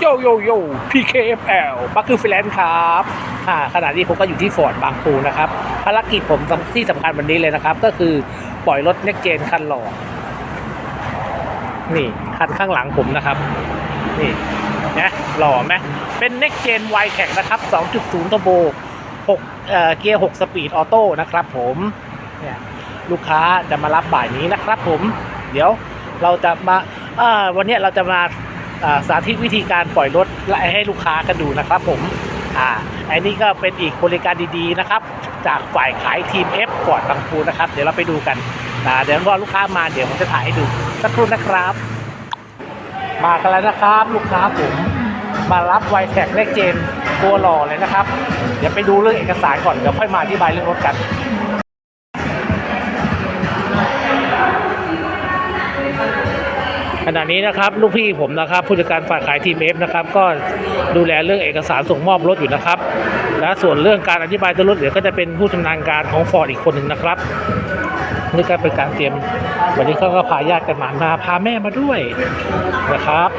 โยโยโย PKFL บัคคือฟิแลนซ์ครับอ่าขณะนี้ผมก็อยู่ที่ฟอร์ดบางปูนะครับ ภารกิจผมที่สำคัญวันนี้เลยนะครับ ก็คือปล่อยรถเน็กเจนคันหล่อนี่ คันข้างหลังผมนะครับ นี่นะหล่อไหมเป็น Next Gen Y แข่งนะครับ 2.0 Turbo 6เอ่อเกียร์6สปีดออโต้นะครับผมเนี่ยลูกค้าจะมารับบ่ายนี้นะครับผม เดี๋ยวเราจะมาเอ่อวันนี้เราจะมา สาธิตวิธีการปล่อยรถและให้ลูกค้ากันดูนะครับผมอ่าอันนี้ก็เป็นอีกบริการดีๆนะครับ จากฝ่ายขายทีม F ฟอร์ดบางปูนะครับ เดี๋ยวเราไปดูกันเดี๋ยวรอลูกค้ามาเดี๋ยวผมจะถ่ายให้ดูสักครู่นะครับ มากันแล้วนะครับ ลูกค้าผมมารับไวแท็กเลขเจนตัวหล่อเลยนะครับ เดี๋ยวไปดูเรื่องเอกสารก่อนเดี๋ยวค่อยมาอธิบายเรื่องรถกัน ขณะนี้นะครับลูกพี่ผมนะครับผู้จัดการฝ่ายขายทีมเอฟนะครับก็ดูแลเรื่องเอกสารส่งมอบรถอยู่นะครับ และส่วนเรื่องการอธิบายตัวรถเดี๋ยวก็จะเป็นผู้ชำนาญการของฟอร์ดอีกคนหนึ่งนะครับนี่ก็เป็นการเตรียม วันนี้เขาก็พาญาติกันมามาพาแม่มาด้วยนะครับ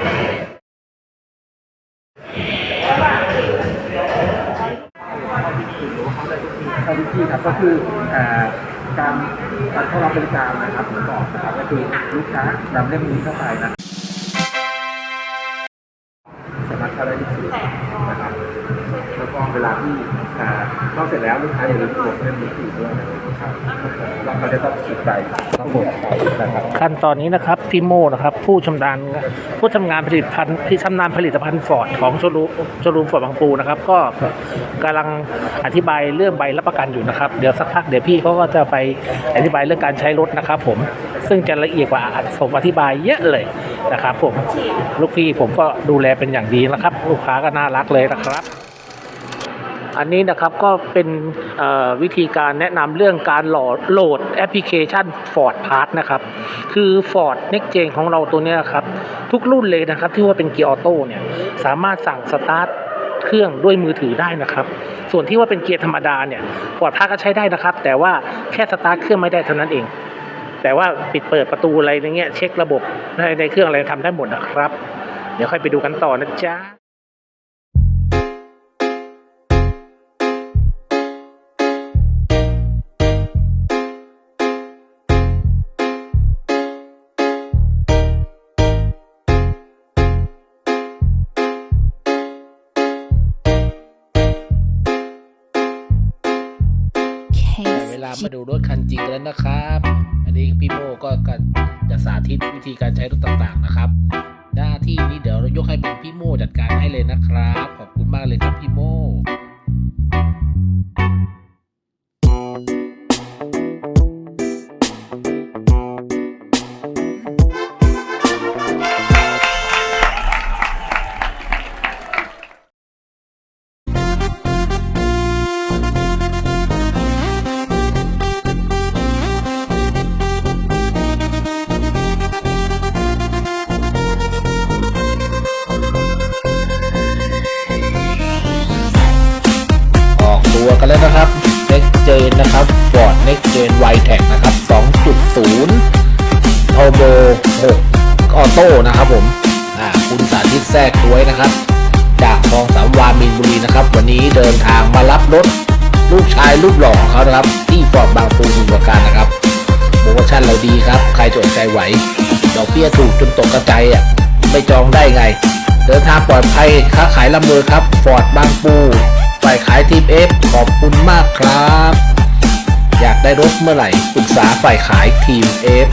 ที่ครับก็คือเอ่อ การการเข้ารับบริการนะครับผมบอกนะครับก็คือลูกค้านำเล่มนี้เข้าไปนะสามารถเข้าได้ที่สุดนะครับแล้วก็เวลาที่อ่าเข้าเสร็จแล้วลูกค้าอย่าลืมกดเล่มนี้อีกด้วยนะครับ จะต้องฉีดใจต้องกดไปนะครับขั้นตอนนี้นะครับพี่โมนะครับ ผู้ชำนาญผู้ทำงานผลิตภัณฑ์ที่ชำนาญผลิตภัณฑ์ฟอร์ดของโชลูโชลูมฟอร์ดบางปูนะครับ ก็กำลังอธิบายเรื่องใบรับประกันอยู่นะครับ เดี๋ยวสักพักเดี๋ยวพี่เขาก็จะไปอธิบายเรื่องการใช้รถนะครับ ผมซึ่งจะละเอียดกว่าผมอธิบายเยอะเลยนะครับ ผมลูกพี่ผมก็ดูแลเป็นอย่างดีนะครับ ลูกค้าก็น่ารักเลยนะครับ อันนี้นะครับก็เป็นวิธีการแนะนำเรื่องการโหลดโหลดแอปพลิเคชัน Ford Pass นะครับ คือ Ford Next Gen ของเราตัวนี้ครับ ทุกรุ่นเลยนะครับ ที่ว่าเป็นเกียร์ออโต้เนี่ยสามารถสั่งสตาร์ทเครื่องด้วยมือถือได้นะครับ ส่วนที่ว่าเป็นเกียร์ธรรมดาเนี่ย Ford Pass ก็ใช้ได้นะครับ แต่ว่าแค่สตาร์ทเครื่องไม่ได้เท่านั้นเอง แต่ว่าปิดเปิดประตูอะไรอย่างเงี้ยเช็คระบบในในเครื่องอะไรทำได้หมดนะครับ เดี๋ยวค่อยไปดูกันต่อนะจ๊ะ เวลามาดูรถคันจริงแล้วนะครับ อันนี้พี่โมก็จะสาธิตวิธีการใช้รถต่างๆนะครับ หน้าที่นี้เดี๋ยวเรายกให้เป็นพี่โมจัดการให้เลยนะครับ ขอบคุณมากเลยครับพี่โม ตัวกันแล้วนะครับ Next Gen นะครับ Ford Next Gen y t e c นะครับ 2.0 Turbo 6 Auto นะครับผมอ่าคุณสาธิตแทรกด้วยนะครับ จากคลองสามวามินบุรีนะครับ วันนี้เดินทางมารับรถลูกชายลูกหล่อของเขานะครับ ที่ฟอร์ดบางปูสมุทรปราการนะครับโปรโมชั่นเราดีครับ ใครสนใจไหว ดอกเบี้ยถูกจนตกกระจายอะไม่จองได้ไง เดินทางปลอดภัยค้าขายลำมือครับฟอร์ดบางปู ฝ่ายขายทีมเอฟขอบคุณมากครับ อยากได้รถเมื่อไหร่ปรึกษาฝ่ายขายทีมเอฟ